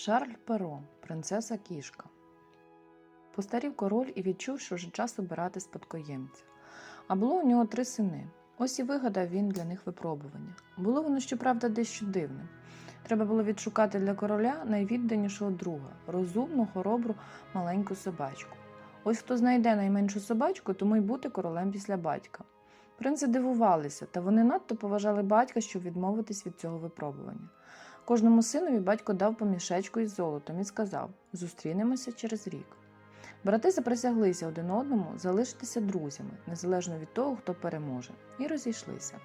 Шарль Перо, принцеса кішка. Постарів король і відчув, що вже час обирати спадкоємця. А було у нього три сини. Ось і вигадав він для них випробування. Було воно, щоправда, дещо дивним. Треба було відшукати для короля найвідданішого друга розумну, хоробру, маленьку собачку. Ось хто знайде найменшу собачку, тому й бути королем після батька. Принци дивувалися, та вони надто поважали батька, щоб відмовитись від цього випробування. Кожному синові батько дав по мішечку із золотом і сказав: зустрінемося через рік. Брати заприсяглися один одному залишитися друзями, незалежно від того, хто переможе, і розійшлися.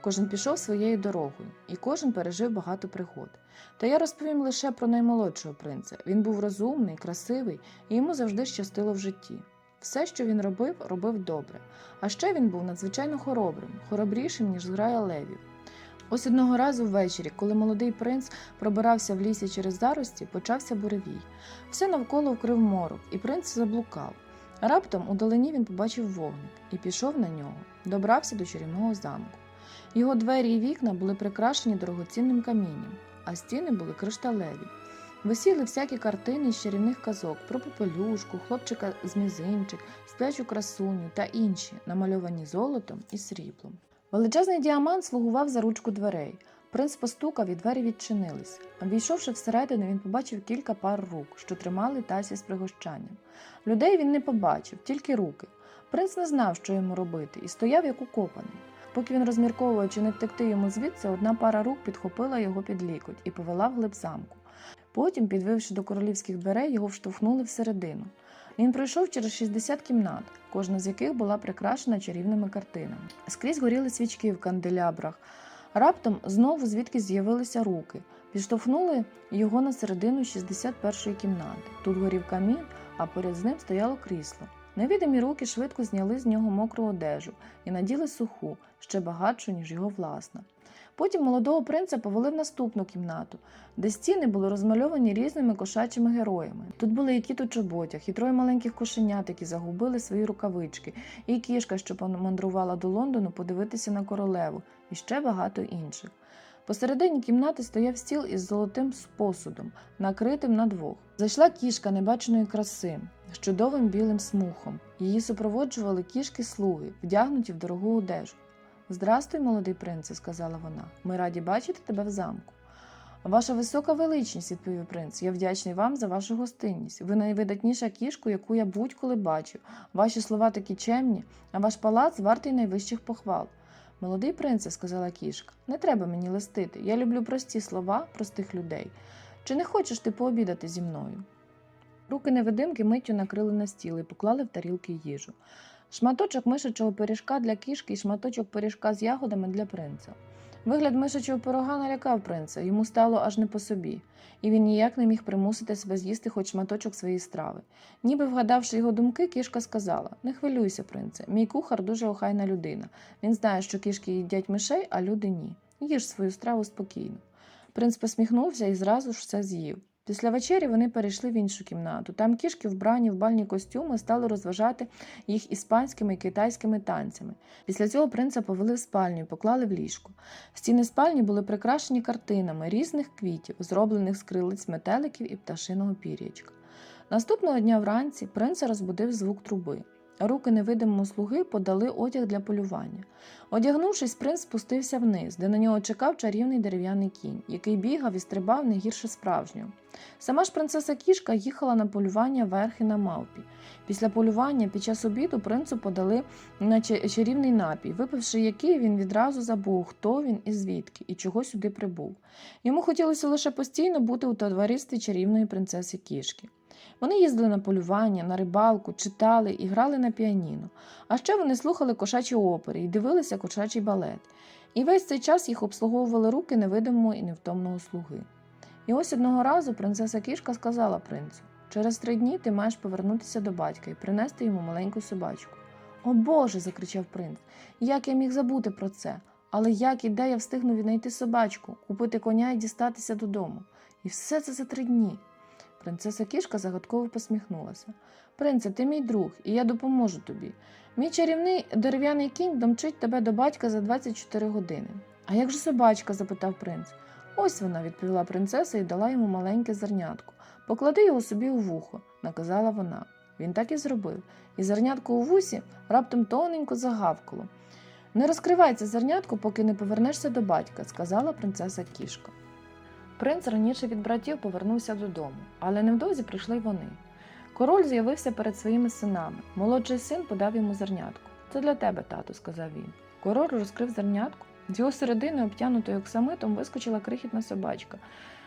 Кожен пішов своєю дорогою, і кожен пережив багато пригод. Та я розповім лише про наймолодшого принца. Він був розумний, красивий, і йому завжди щастило в житті. Все, що він робив, робив добре. А ще він був надзвичайно хоробрим, хоробрішим, ніж зграя левів. Ось одного разу ввечері, коли молодий принц пробирався в лісі через зарості, почався буревій. Все навколо вкрив морок, і принц заблукав. Раптом у долині він побачив вогник і пішов на нього, добрався до чарівного замку. Його двері і вікна були прикрашені дорогоцінним камінням, а стіни були кришталеві. Висіли всякі картини з чарівних казок про попелюшку, хлопчика з мізинчик, сплячу красуню та інші, намальовані золотом і сріблом. Величезний діамант слугував за ручку дверей. Принц постукав і двері відчинились. Війшовши всередину, він побачив кілька пар рук, що тримали тасі з пригощанням. Людей він не побачив, тільки руки. Принц не знав, що йому робити, і стояв як укопаний. Поки він розмірковував, чи не втекти йому звідси, одна пара рук підхопила його під лікоть і повела вглиб замку. Потім, підвивши до королівських дверей, його вштовхнули всередину. Він пройшов через 60 кімнат, кожна з яких була прикрашена чарівними картинами. Скрізь горіли свічки в канделябрах. Раптом знову звідки з'явилися руки, підштовхнули його на середину 61-ї кімнати. Тут горів камін, а поряд з ним стояло крісло. Невідомі руки швидко зняли з нього мокру одежу і наділи суху, ще багатшу, ніж його власна. Потім молодого принца повели в наступну кімнату, де стіни були розмальовані різними кошачими героями. Тут були і кіт у чоботях, і троє маленьких кошенят, які загубили свої рукавички, і кішка, що помандрувала до Лондону подивитися на королеву, і ще багато інших. Посередині кімнати стояв стіл із золотим посудом, накритим на двох. Зайшла кішка небаченої краси з чудовим білим смухом. Її супроводжували кішки-слуги, вдягнуті в дорогу одежу. Здрастуй, молодий принце, сказала вона. Ми раді бачити тебе в замку. Ваша висока величність, відповів принц. Я вдячний вам за вашу гостинність. Ви найвидатніша кішка, яку я будь-коли бачив. Ваші слова такі чемні, а ваш палац вартий найвищих похвал. Молодий принце, сказала кішка, не треба мені листити. Я люблю прості слова простих людей. Чи не хочеш ти пообідати зі мною? Руки невидимки миттю накрили на стіл і поклали в тарілки їжу. Шматочок мишачого пиріжка для кішки і шматочок пиріжка з ягодами для принца. Вигляд мишачого пирога налякав принца, йому стало аж не по собі, і він ніяк не міг примусити себе з'їсти хоч шматочок своєї страви. Ніби вгадавши його думки, кішка сказала: Не хвилюйся, принце, мій кухар дуже охайна людина. Він знає, що кішки їдять мишей, а люди ні. Їж свою страву спокійно. Принц посміхнувся і зразу ж все з'їв. Після вечері вони перейшли в іншу кімнату. Там кішки, вбрані в бальні костюми, стали розважати їх іспанськими і китайськими танцями. Після цього принца повели в спальню і поклали в ліжко. Стіни спальні були прикрашені картинами різних квітів, зроблених з крилиць метеликів і пташиного пір'ячка. Наступного дня вранці принца розбудив звук труби. Руки невидимого слуги подали одяг для полювання. Одягнувшись, принц спустився вниз, де на нього чекав чарівний дерев'яний кінь, який бігав і стрибав не гірше справжнього. Сама ж принцеса кішка їхала на полювання верхи на мавпі. Після полювання під час обіду принцу подали на чарівний напій, випивши який він відразу забув, хто він і звідки, і чого сюди прибув. Йому хотілося лише постійно бути у товаристві чарівної принцеси кішки. Вони їздили на полювання, на рибалку, читали і грали на піаніно. А ще вони слухали кошачі опери і дивилися кошачий балет. І весь цей час їх обслуговували руки невидимого і невтомного слуги. І ось одного разу принцеса кішка сказала принцу: через три дні ти маєш повернутися до батька і принести йому маленьку собачку. О Боже. закричав принц. Як я міг забути про це? Але як і де я встигну віднайти собачку, купити коня і дістатися додому? І все це за три дні. Принцеса кішка загадково посміхнулася. Принце, ти мій друг, і я допоможу тобі. Мій чарівний дерев'яний кінь домчить тебе до батька за 24 години. А як же собачка? запитав принц. Ось вона, відповіла принцеса і дала йому маленьке зернятко. Поклади його собі у вухо, наказала вона. Він так і зробив, і зернятко у вусі раптом тоненько загавкало. Не розкривай це зернятко, поки не повернешся до батька, сказала принцеса кішка. Принц раніше від братів повернувся додому, але невдовзі прийшли й вони. Король з'явився перед своїми синами. Молодший син подав йому зернятко. Це для тебе, тату, сказав він. Король розкрив зернятко. З його середини, обтянутою оксамитом, вискочила крихітна собачка,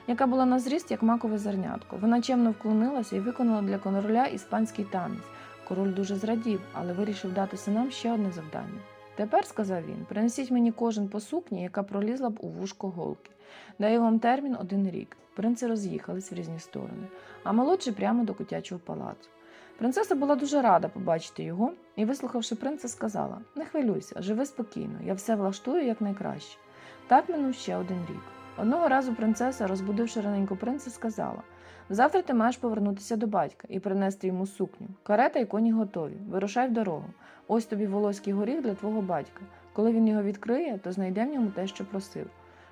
яка була на зріст, як макове зернятко. Вона чемно вклонилася і виконала для короля іспанський танець. Король дуже зрадів, але вирішив дати синам ще одне завдання. Тепер, сказав він, принесіть мені кожен по сукні, яка пролізла б у вушко голки. Даю вам термін один рік. Принци роз'їхались в різні сторони, а молодший прямо до котячого палацу. Принцеса була дуже рада побачити його і, вислухавши принца, сказала: Не хвилюйся, живи спокійно, я все влаштую якнайкраще. Так минув ще один рік. Одного разу принцеса, розбудивши раненько принца, сказала: Завтра ти маєш повернутися до батька і принести йому сукню. Карета і коні готові. Вирушай в дорогу. Ось тобі волоський горіх для твого батька. Коли він його відкриє, то знайде в ньому те, що просив.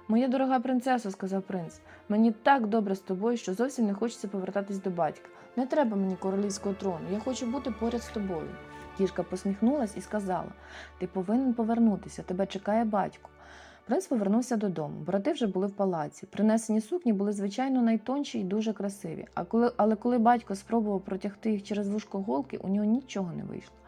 Моя дорога принцесо, сказав принц, мені так добре з тобою, що зовсім не хочеться повертатись до батька. Не треба мені королівського трону, я хочу бути поряд з тобою. Кішка посміхнулась і сказала: Ти повинен повернутися, тебе чекає батько. Принц повернувся додому. Брати вже були в палаці. Принесені сукні були, звичайно, найтонші і дуже красиві. А коли, але коли батько спробував протягти їх через вушко голки, у нього нічого не вийшло.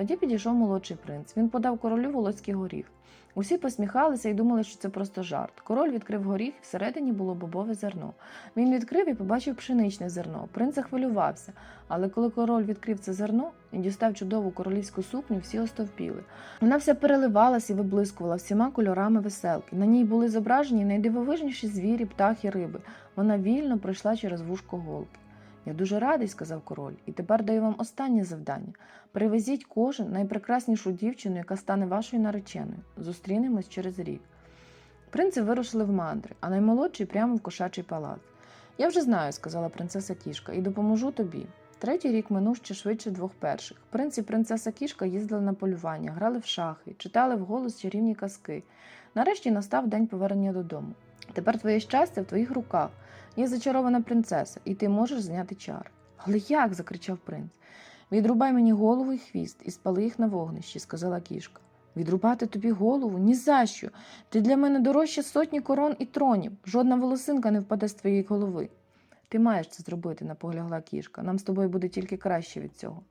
Тоді підійшов молодший принц. Він подав королю волоський горіх. Усі посміхалися і думали, що це просто жарт. Король відкрив горіх, всередині було бобове зерно. Він відкрив і побачив пшеничне зерно. Принц захвилювався, але коли король відкрив це зерно і дістав чудову королівську сукню, всі остовпіли. Вона вся переливалась і виблискувала всіма кольорами веселки. На ній були зображені найдивовижніші звірі, птахи, риби. Вона вільно пройшла через вушко голки. Я дуже радий, сказав король, і тепер даю вам останнє завдання. Привезіть кожен найпрекраснішу дівчину, яка стане вашою нареченою. Зустрінемось через рік. Принци вирушили в мандри, а наймолодший прямо в кошачий палац. Я вже знаю, сказала принцеса кішка, і допоможу тобі. Третій рік минув ще швидше двох перших. Принц і принцеса кішка їздили на полювання, грали в шахи, читали вголос чарівні казки. Нарешті настав день повернення додому. Тепер твоє щастя в твоїх руках. Я зачарована принцеса, і ти можеш зняти чар. Але як? закричав принц. Відрубай мені голову і хвіст і спали їх на вогнищі, сказала кішка. Відрубати тобі голову? Ні за що. Ти для мене дорожче сотні корон і тронів. Жодна волосинка не впаде з твоєї голови. Ти маєш це зробити, наполягла кішка. Нам з тобою буде тільки краще від цього.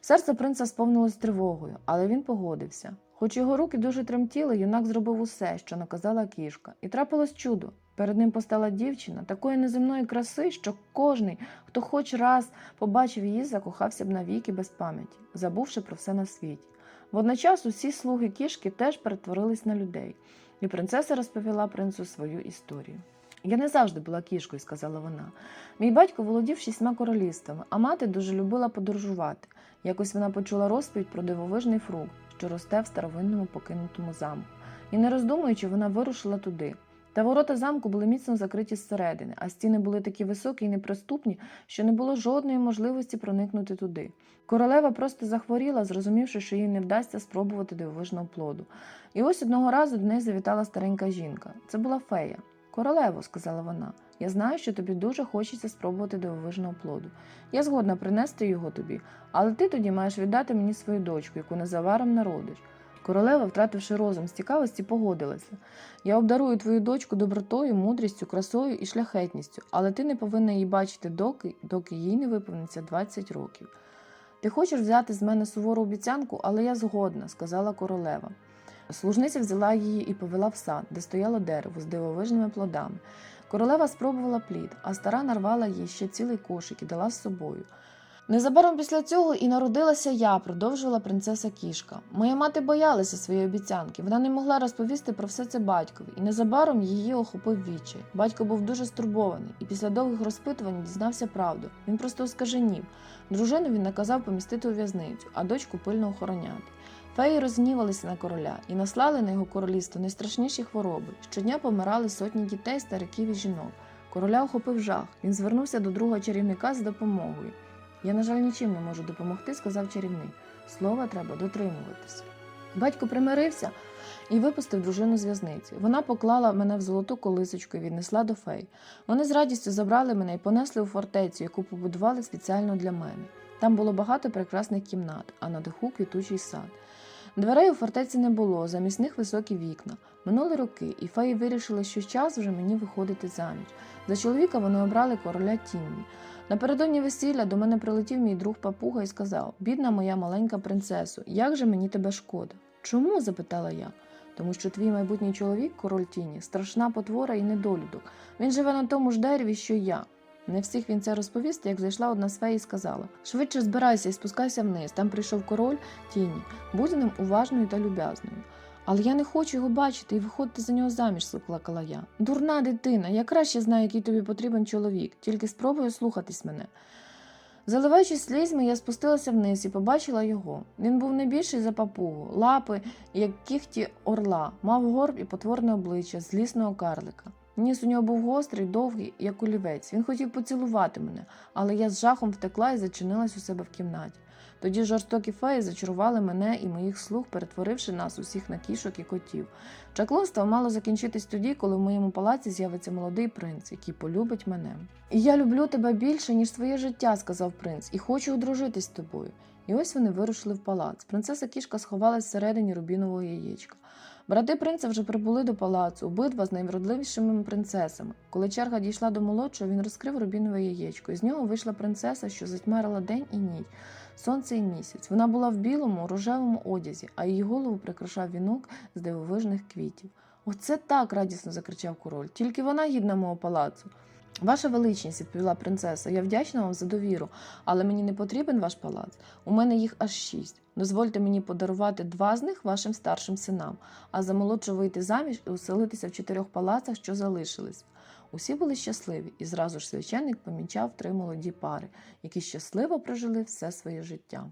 Серце принца сповнилось тривогою, але він погодився. Хоч його руки дуже тремтіли, юнак зробив усе, що наказала кішка, і трапилось чудо. Перед ним постала дівчина такої неземної краси, що кожний, хто хоч раз побачив її, закохався б навіки без пам'яті, забувши про все на світі. Водночас усі слуги кішки теж перетворились на людей, і принцеса розповіла принцу свою історію. Я не завжди була кішкою, сказала вона. Мій батько володів шістьма королівствами, а мати дуже любила подорожувати. Якось вона почула розповідь про дивовижний фрукт, що росте в старовинному покинутому замку. І не роздумуючи, вона вирушила туди. Та ворота замку були міцно закриті зсередини, а стіни були такі високі і неприступні, що не було жодної можливості проникнути туди. Королева просто захворіла, зрозумівши, що їй не вдасться спробувати дивовижного плоду. І ось одного разу до неї завітала старенька жінка. Це була фея. Королево, сказала вона, я знаю, що тобі дуже хочеться спробувати дивовижного плоду. Я згодна принести його тобі, але ти тоді маєш віддати мені свою дочку, яку незабаром народиш. Королева, втративши розум з цікавості, погодилася. Я обдарую твою дочку добротою, мудрістю, красою і шляхетністю, але ти не повинна її бачити доки, доки їй не виповниться 20 років. Ти хочеш взяти з мене сувору обіцянку, але я згодна, сказала королева. Служниця взяла її і повела в сад, де стояло дерево з дивовижними плодами. Королева спробувала плід, а стара нарвала їй ще цілий кошик і дала з собою. Незабаром після цього і народилася я, продовжувала принцеса кішка. Моя мати боялася своєї обіцянки. Вона не могла розповісти про все це батькові, і незабаром її охопив відчай. Батько був дуже стурбований і після довгих розпитувань дізнався правду. Він просто оскаженів. Дружину він наказав помістити у в'язницю, а дочку пильно охороняти. Феї розгнівалися на короля і наслали на його королівство найстрашніші хвороби. Щодня помирали сотні дітей, стариків і жінок. Короля охопив жах. Він звернувся до другого чарівника з допомогою. Я, на жаль, нічим не можу допомогти, сказав чарівник. Слова треба дотримуватися. Батько примирився і випустив дружину з в'язниці. Вона поклала мене в золоту колисочку і віднесла до фей. Вони з радістю забрали мене і понесли у фортецю, яку побудували спеціально для мене. Там було багато прекрасних кімнат, а на даху квітучий сад. Дверей у фортеці не було, замість них високі вікна. Минули роки, і феї вирішили, що час вже мені виходити заміж. За чоловіка вони обрали короля Тінні. Напередодні весілля до мене прилетів мій друг папуга і сказав: Бідна моя маленька принцесо, як же мені тебе шкода? Чому? запитала я. Тому що твій майбутній чоловік, король тіні, страшна потвора і недолюдок. Він живе на тому ж дереві, що я. Не всіх він це розповісти, як зайшла одна з фей і сказала: Швидше збирайся і спускайся вниз. Там прийшов король тіні. Будь ним уважною та люб'язною. Але я не хочу його бачити і виходити за нього заміж, закликала я. Дурна дитина, я краще знаю, який тобі потрібен чоловік, тільки спробую слухатись мене. Заливаючись слізьми, я спустилася вниз і побачила його. Він був не більший за папугу, лапи, як кіхті орла, мав горб і потворне обличчя злісного карлика. Ніс у нього був гострий, довгий, як олівець. Він хотів поцілувати мене, але я з жахом втекла і зачинилась у себе в кімнаті. Тоді жорстокі феї зачарували мене і моїх слуг, перетворивши нас усіх на кішок і котів. Чаклунство мало закінчитись тоді, коли в моєму палаці з'явиться молодий принц, який полюбить мене. І я люблю тебе більше, ніж своє життя, сказав принц, і хочу одружитись з тобою. І ось вони вирушили в палац. Принцеса кішка сховалась всередині рубінового яєчка. Брати принца вже прибули до палацу, обидва з найвродливішими принцесами. Коли черга дійшла до молодшого, він розкрив рубінове яєчко. З нього вийшла принцеса, що затьмарила день і ніч, сонце і місяць. Вона була в білому, рожевому одязі, а її голову прикрашав вінок з дивовижних квітів. Оце так радісно закричав король. Тільки вона гідна мого палацу. Ваша величність, відповіла принцеса, я вдячна вам за довіру, але мені не потрібен ваш палац. У мене їх аж шість. Дозвольте мені подарувати два з них вашим старшим синам, а за молодшу вийти заміж і оселитися в чотирьох палацах, що залишились. Усі були щасливі, і зразу ж священник помічав три молоді пари, які щасливо прожили все своє життя.